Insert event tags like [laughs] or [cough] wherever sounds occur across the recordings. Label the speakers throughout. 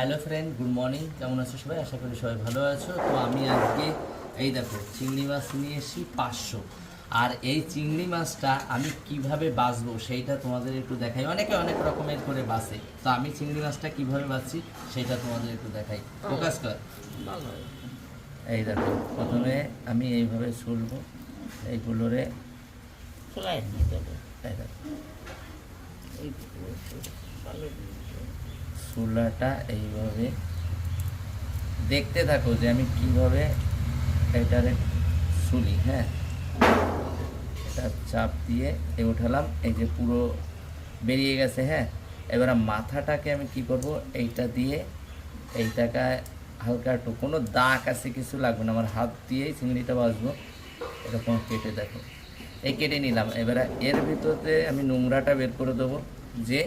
Speaker 1: Hello friend good morning. কেমন আছো সবাই? আশা করি সবাই ভালো আছো। তো আমি আজকে এই দেখো চিংড়ি মাছ নিয়ে এসেছি পাঁচশো। আর এই চিংড়ি মাছটা আমি কীভাবে বাঁচবো সেইটা তোমাদের একটু দেখাই। অনেকে অনেক রকমের করে বাসে তো আমি চিংড়ি মাছটা কীভাবে বাঁচছি সেটা তোমাদের একটু দেখাই। ফোকাস কর। এই দেখো প্রথমে আমি এইভাবে ছুলবো এইগুলোরে
Speaker 2: ফ্লাইট নিতে হবে।
Speaker 1: এই দেখো। চুলাটা এইভাবে দেখতে থাকো যে আমি কীভাবে এটারে শুলি হ্যাঁ? এটা চাপ দিয়ে এ উঠালাম এই যে পুরো বেরিয়ে গেছে হ্যাঁ? এবার মাথাটাকে আমি কি করব, এইটা দিয়ে এইটাকে হালকা একটু, কোনো দাগ আছে কিছু লাগবে না, আমার হাত দিয়েই চিংড়িটা বাজবো এরকম কেটে দেখো। এই কেটে নিলাম। এবারে এর ভিতরে আমি নোংরাটা বের করে দেবো যে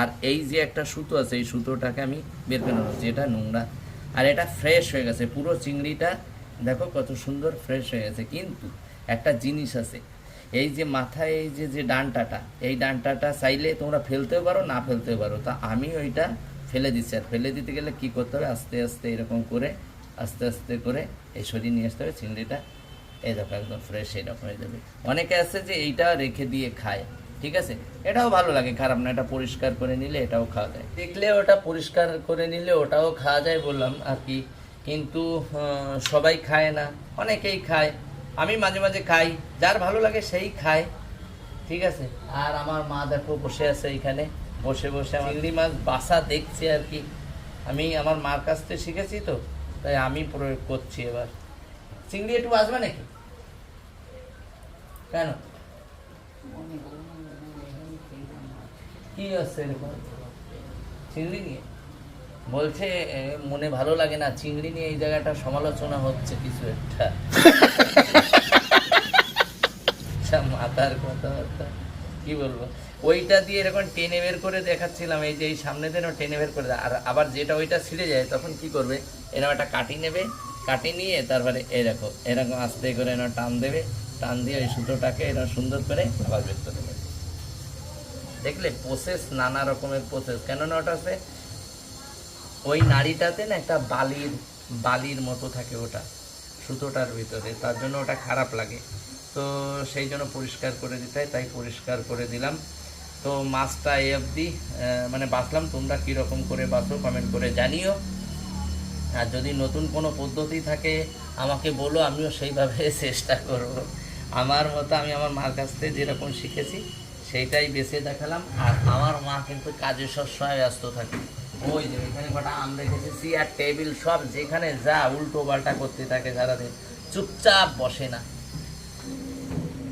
Speaker 1: আর এই যে একটা সুতো আছে, এই সুতোটাকে আমি বের করে নেব, যেটা নোংরা। আর এটা ফ্রেশ হয়ে গেছে, পুরো চিংড়িটা দেখো কত সুন্দর ফ্রেশ হয়ে গেছে। কিন্তু একটা জিনিস আছে, এই যে মাথায় এই যে যে ডানটাটা, এই ডানটাটা চাইলে তোমরা ফেলতেও পারো, না ফেলতেও পারো। তা আমি ওইটা ফেলে দিচ্ছি। আর ফেলে দিতে গেলে কি করতে হবে? আস্তে আস্তে এরকম করে, আস্তে আস্তে করে এই সরিয়ে নিয়ে আসতে হবে। চিংড়িটা এই দেখো একদম ফ্রেশ এইরকম হয়ে যাবে। অনেকে আছে যে এইটা রেখে দিয়ে খায়। ঠিক আছে? এটাও ভালো লাগে খারাপ না এটা পরিষ্কার করে নিলে এটাও খাওয়া যায়। দেখলে ওটা পরিষ্কার করে নিলে ওটাও খাওয়া যায় বললাম আর কি। কিন্তু সবাই খায় না অনেকেই খায়। আমি মাঝে মাঝে খাই যার ভালো লাগে সেই খায় ঠিক আছে? আর আমার মা দেখো বসে আছে এইখানে বসে বসে চিংড়ি মাছ বাসা দেখছে আর কি। আমি আমার মার কাছ থেকে শিখেছি তো তাই আমি প্রয়োগ করছি এবার। চিংড়ি একটু বাসবে নাকি? কেন? চিংড়ি নিয়ে? বলছে মনে ভালো লাগে না, চিংড়ি নিয়ে এই জায়গাটা সমালোচনা হচ্ছে কিছু একটা। আচ্ছা মাথার কথাবার্তা কি বলব? ওইটা দিয়ে এরকম টেনে বের করে দেখাচ্ছিলাম, এই যে এই সামনে দিনও টেনে বের করে। আর আবার যেটা ওইটা ছিঁড়ে যায়, তখন কি করবে? এরকম একটা কাটি নেবে কাটি নিয়ে তারপরে এরকম এরকম আস্তে করে এরকম টান দেবে টান দিয়ে ওই সুতোটাকে এরা সুন্দর করে আবার বের করে দেবে দেখলে প্রসেস নানা রকমের প্রসেস কেননা ওটা আছে ওই নাড়িটাতে না একটা বালির বালির মতো থাকে ওটা, সুতোটার ভিতরে। তার জন্য ওটা খারাপ লাগে। তো সেই জন্য পরিষ্কার করে দিতে হয়, তাই পরিষ্কার করে দিলাম। তো মাছটা এই অবধি মানে বাছলাম। তোমরা কীরকম করে বাছো কমেন্ট করে জানিও। আর যদি নতুন কোনো পদ্ধতি থাকে, আমাকে বলো, আমিও সেইভাবে [laughs] চেষ্টা করব। আমার মতো আমি আমার মার কাছ থেকে যেরকম শিখেছি, সেইটাই বেছে দেখালাম। আর আমার মা কিন্তু কাজে সবসময় ব্যস্ত থাকে। ওই যে এখানে কটা আম রেখেছি চেয়ার টেবিল সব যেখানে যা উল্টো পাল্টা করতে থাকে সারাদিন, চুপচাপ বসে না।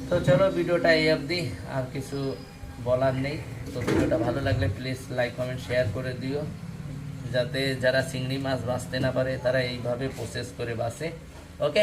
Speaker 1: তো চলো ভিডিওটা এই অবধি, আর কিছু বলার নেই। তো ভিডিওটা ভালো লাগলে প্লিজ লাইক কমেন্ট শেয়ার করে দিও। যাতে যারা চিংড়ি মাছ বাঁচতে না পারে, তারা এইভাবে প্রসেস করে বাঁচে। ওকে